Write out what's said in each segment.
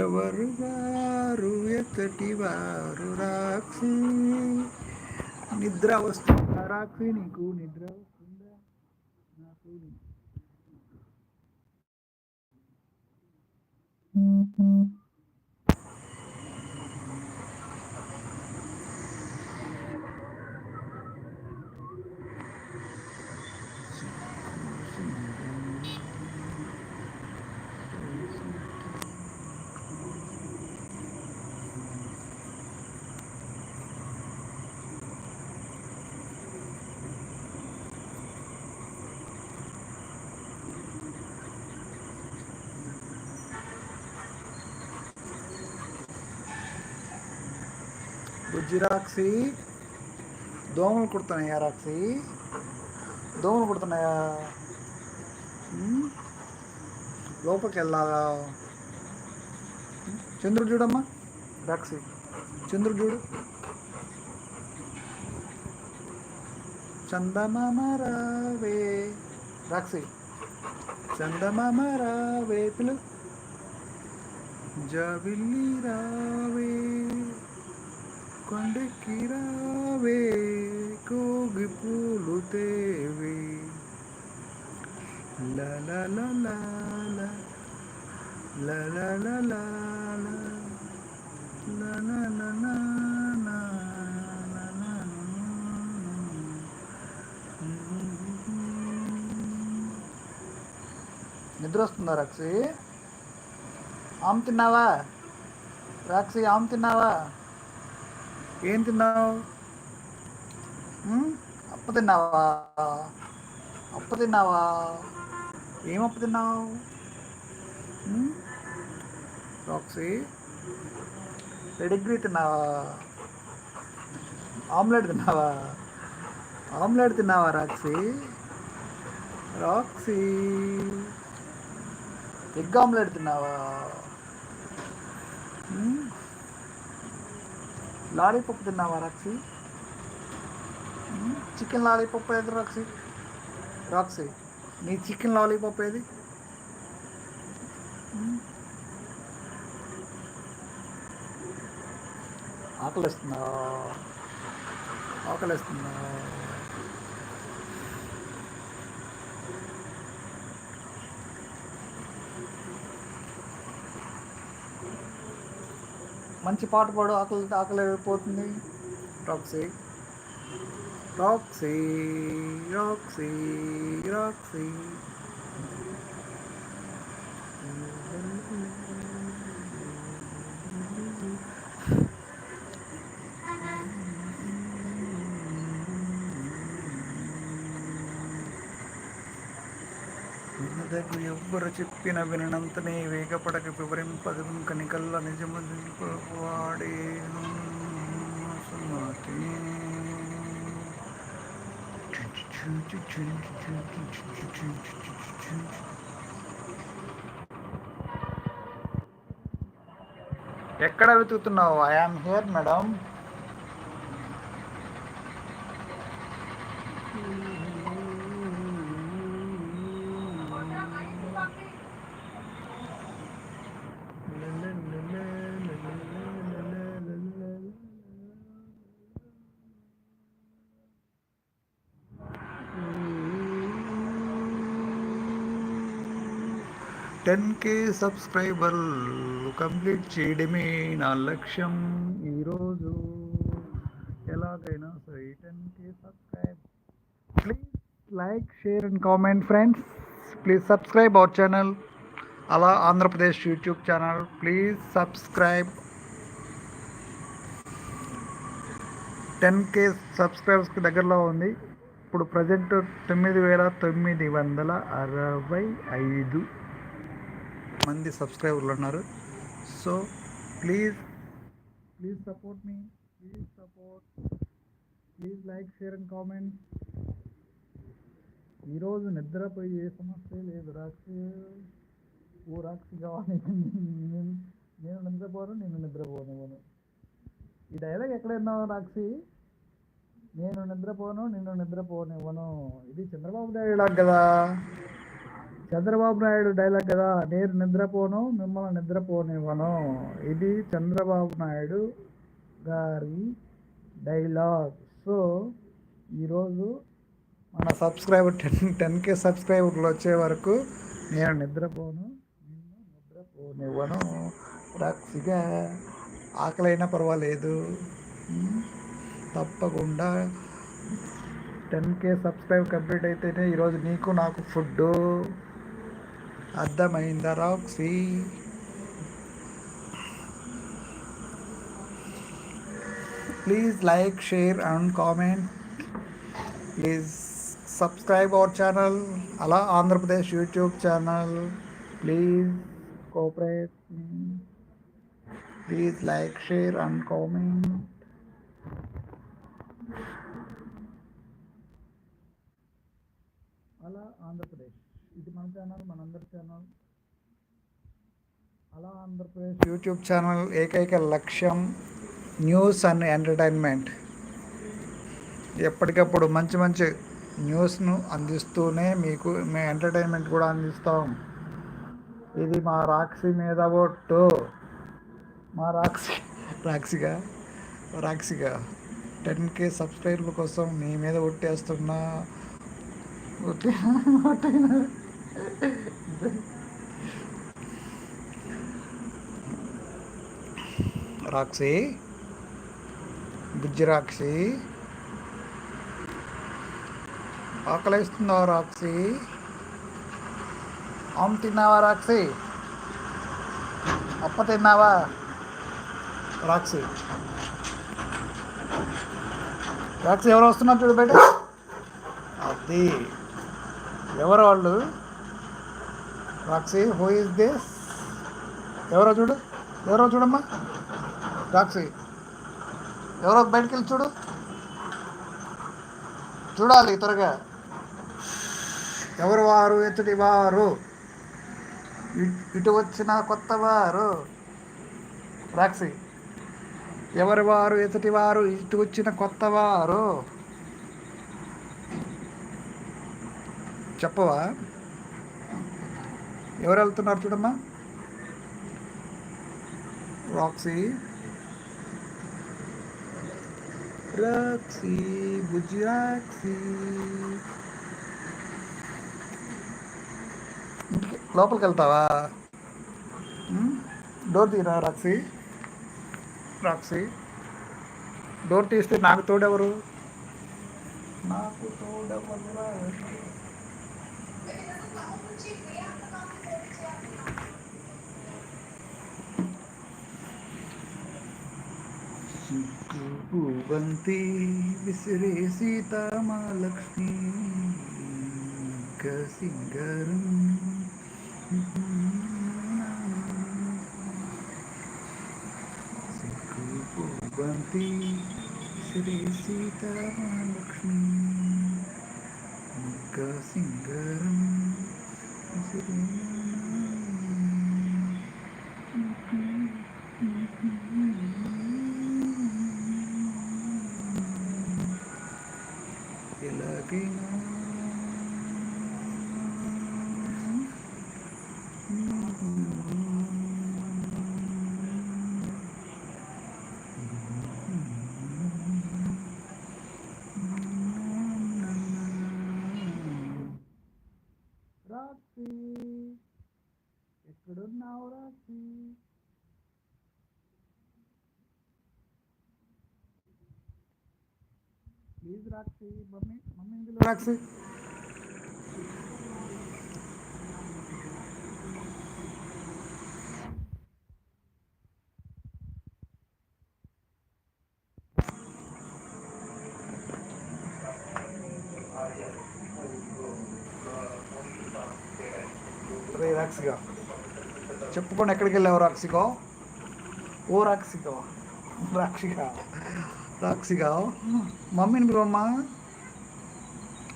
ఎవరు వారు ఎత్తటి వారు రాక్షి. నిద్ర వస్తుందా రాక్షి? నీకు నిద్ర వస్తుందా? నాకు Mm-hmm. బుజ్జి రాక్షి దోమలు కుడుతున్నాయా రాక్షి దోమలు కుడుతున్నాయా? లోపలికి వెళ్ళాలా చంద్రుడు చూడమ్మా రాక్షి చంద్రుడు చూడు. చందమామ రావే. రాక్షి చందమామ రావే పిలు. జవిల్లి రావే. కొండకి కిరావే కోగి పూలు దేవి నిద్ర వస్తుందా రాక్షి ఆమె తిన్నావా రాక్షి ఆమె తిన్నావా ఏం తిన్నావు? అప్పు తిన్నావా? అప్పు తిన్నావా? ఏం అప్పు తిన్నావు? రాక్సీ పెడిగ్రీ తిన్నావా? ఆమ్లెట్ తిన్నావా? ఆమ్లెట్ తిన్నావా రాక్సీ? రాక్సీ. ఎగ్ ఆమ్లెట్ తిన్నావా? లాలీపప్పు తిన్నావా రాక్సీ చికెన్ లాలీపప్పు ఏది రాక్సీ రాక్సీ నీ చికెన్ లాలీపప్పు ఏది? ఆకలిస్తుందా? ఆకలిస్తుందా? మంచి పాట పాడు ఆకలి ఆకలి పోతుంది రాక్సీ రాక్సీ రాక్సీ రాక్సీ వినదగు ఎవ్వరు చెప్పిన వినంతనే వేగపడక వివరింపదు కనికల్ల నిజము వాడే ఎక్కడ వెతుకుతున్నావు? I am here madam ten K సబ్స్క్రైబర్లు కంప్లీట్ చేయడమే నా లక్ష్యం ఈరోజు. ఎలాగైనా సరే ten K subscribe. Please like share and comment friends. Please subscribe our channel. అలా Andhra Pradesh YouTube channel. Please subscribe. Ten K సబ్స్క్రైబర్స్కి దగ్గరలో ఉంది. ఇప్పుడు ప్రజెంట్ తొమ్మిది వేల తొమ్మిది వందల అరవై ఐదు. మంది సబ్స్క్రైబర్లు ఉన్నారు. So please please support me please support please like share and comment ఈరోజు నిద్రపోయి ఏ సమస్య లేదు. రాక్షి ఓ రాక్షి కావాలి. నేను నేను నిద్రపోను నేను నిద్రపోనివ్వను ఈ డైలాగ్ ఎక్కడ విన్నావు రాక్షి నేను నిద్రపోను నిన్ను నిద్రపోనివ్వను. ఇది చంద్రబాబు డైలాగ్ కదా. చంద్రబాబు నాయుడు డైలాగ్ కదా నేను నిద్రపోను మిమ్మల్ని నిద్రపోనివ్వను. ఇది చంద్రబాబు నాయుడు గారి డైలాగ్ సో ఈరోజు మన సబ్స్క్రైబర్ టెన్ టెన్ కే సబ్స్క్రైబర్లు వచ్చే వరకు నేను నిద్రపోను నిన్ను నిద్రపోనివ్వను. రక్సిగా ఆకలైనా పర్వాలేదు. తప్పకుండా టెన్ కే సబ్స్క్రైబ్ కంప్లీట్ అయితేనే ఈరోజు నీకు నాకు ఫుడ్డు. ఫుడ్ అర్థమైందా Roxy please like share and comment please subscribe our channel అలా Andhra Pradesh YouTube channel please cooperate please like share and comment అలా ఆంధ్రప్రదేశ్ ఇది మన ఛానల్ మనందరి ఛానల్ అలా ఆంధ్రప్రదేశ్ యూట్యూబ్ ఛానల్ ఏకైక లక్ష్యం న్యూస్ అండ్ ఎంటర్టైన్మెంట్. ఎప్పటికప్పుడు మంచి మంచి న్యూస్ను అందిస్తూనే మీకు మేము ఎంటర్టైన్మెంట్ కూడా అందిస్తాం. ఇది మా రాక్సీ మీద ఒట్టు మా రాక్సీ రాక్సిగా రాక్సిగా టెన్ కే సబ్స్క్రైబర్ల కోసం నీ మీద ఒట్టేస్తున్నా ఒట్టి రాక్షి రాక్సీ బుజ్జి రాక్షి. ఆకలిస్తుందా రాక్షి? ఆమ్ తిన్నావా రాక్షి? అప్ప తిన్నావా? రాక్షి. రాక్షి ఎవరు వస్తున్నారు చూడు బయట. అది ఎవరు వాళ్ళు? రాక్సీ హూ ఇస్ దిస్ ఎవరో చూడు ఎవరో చూడమ్మా? రాక్సీ ఎవరో బయటికి వెళ్ళి చూడు. చూడాలి త్వరగా. ఎవరు వారు? ఎచ్చటి వారు? ఇటు వచ్చిన కొత్త వారు? రాక్సీ ఎవరి వారు? ఎచ్చటి వారు? ఇటు వచ్చిన కొత్త వారు? చెప్పవా? ఎవరు వెళ్తున్నారు చూడమ్మా? రాక్సీ రాక్సీ బుజ్జి రాక్సీ లోపలికి వెళ్తావా? Hmm? డోర్ తీరా రాక్సీ రాక్సీ డోర్ తీస్తే నాకు తోడెవరు? నాకు తోడెవరు? భూవంతి విసిరే సీతామాలక్ష్మి సింగరం భూవంతి శ్రీ సీతామాలక్ష్మి సింగరం శ్రీ ఎలాగైనా రాత్రి ఎక్కడున్నావు రాత్రి ప్లీజ్ రాక్షి మమ్మీ మమ్మీ ఇందులో రాక్షి? రే రాక్షిగా. చెప్పుకొని ఎక్కడికి వెళ్ళావు రాక్షిగా? ఓ రాక్షిగా. రాక్షిగా. రాక్షిగా. మమ్మీని పిలవమ్మా.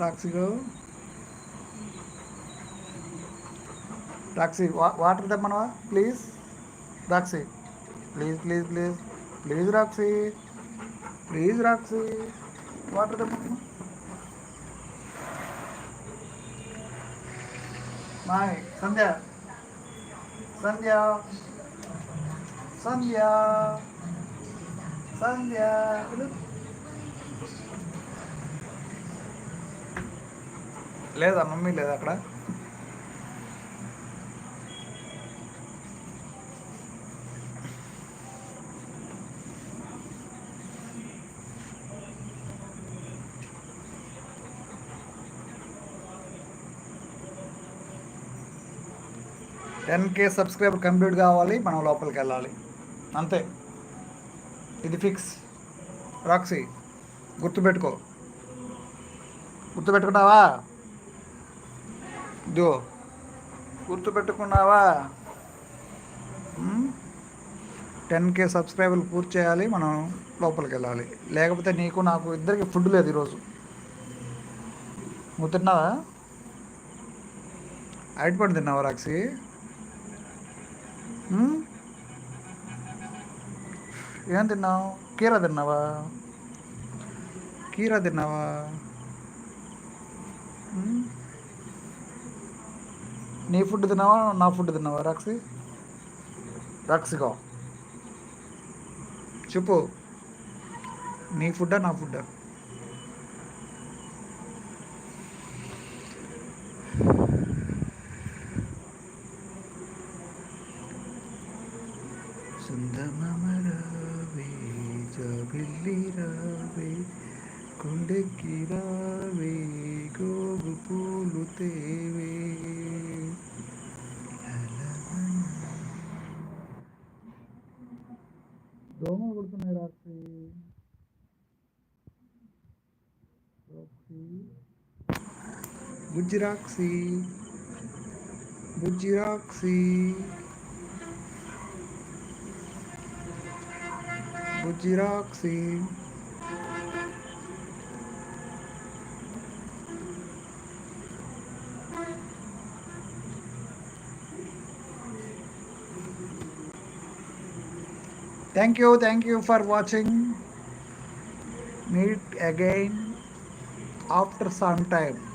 రాక్షిగో. రాక్షి వా- water తెమ్మనవా? Please. Roxy. Please please please. Please Roxy. Please Roxy. Water తెమ్మనమ్మా. మాయ్ సంధ్య. సంధ్య. సంధ్య. సంధ్య. లేదా మమ్మీ లేదా అక్కడ? టెన్ కే సబ్స్క్రైబర్ కంప్లీట్ కావాలి మనం లోపలికి వెళ్ళాలి. అంతే. ఇది ఫిక్స్. రాక్సీ గుర్తుపెట్టుకో. గుర్తుపెట్టుకున్నావా? ఇదో గుర్తుపెట్టుకున్నావా? టెన్ కే సబ్స్క్రైబర్లు పూర్తి చేయాలి మనం లోపలికి వెళ్ళాలి. లేకపోతే నీకు నాకు ఇద్దరికి ఫుడ్ లేదు ఈరోజు. నువ్వు తిన్నావా? అరటిపండు తిన్నావా రాక్సీ? ఏం తిన్నావు కీరా తిన్నావా కీరా తిన్నావా మ్మ్? నీ ఫుడ్ తిన్నావా నా ఫుడ్ తిన్నావా రాక్సీ రాక్సిగా చెప్పు నీ ఫుడ్డా నా ఫుడ్డా సుందమరవే జబిల్లి రావే కొండెక్కి రావే గోగు పూలు తేవే దోమలు కుడుతున్నాయి రాత్రి బుజ్జి రాక్సీ బుజ్జి Thank you, thank you for watching. Meet again after some time.